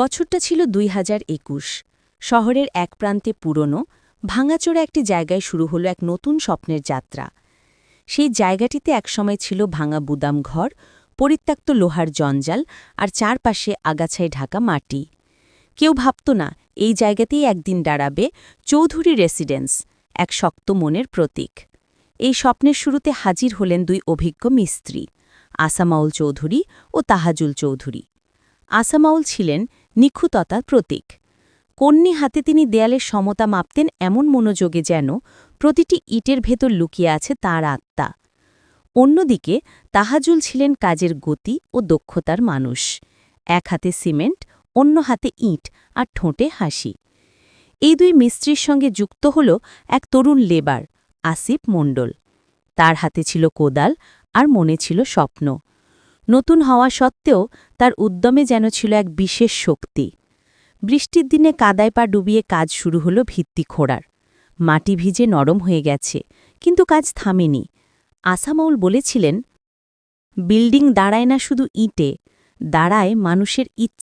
বছরটা ছিল দুই হাজার একুশ। শহরের এক প্রান্তে পুরনো, ভাঙাচোরা একটি জায়গায় শুরু হলো এক নতুন স্বপ্নের যাত্রা। সেই জায়গাটিতে একসময় ছিল ভাঙা বুদাম ঘর, পরিত্যক্ত লোহার জঞ্জাল আর চারপাশে আগাছায় ঢাকা মাটি। কেউ ভাবত না, এই জায়গাতেই একদিন দাঁড়াবে চৌধুরী রেসিডেন্স, এক শক্ত মনের প্রতীক। এই স্বপ্নের শুরুতে হাজির হলেন দুই অভিজ্ঞ মিস্ত্রি, আসামাউল চৌধুরী ও তাহাজুল চৌধুরী। আসামাউল ছিলেন নিখুততার প্রতীক। কন্যি হাতে তিনি দেয়ালের সমতা মাপতেন এমন মনোযোগে যেন প্রতিটি ইটের ভেতর লুকিয়ে আছে তার আত্মা। অন্যদিকে তাহাজুল ছিলেন কাজের গতি ও দক্ষতার মানুষ। এক হাতে সিমেন্ট, অন্য হাতে ইট আর ঠোঁটে হাসি। এই দুই মিস্ত্রির সঙ্গে যুক্ত হল এক তরুণ লেবার, আসিফ মণ্ডল। তার হাতে ছিল কোদাল আর মনে ছিল স্বপ্ন। নতুন হওয়া সত্ত্বেও তার উদ্যমে যেন ছিল এক বিশেষ শক্তি। বৃষ্টির দিনে কাদায় পা ডুবিয়ে কাজ শুরু হলো ভিত্তি খোড়ার। মাটি ভিজে নরম হয়ে গেছে, কিন্তু কাজ থামেনি। আসামাউল বলেছিলেন, বিল্ডিং দাঁড়ায় না শুধু ইটে, দাঁড়ায় মানুষের ইচ্ছা।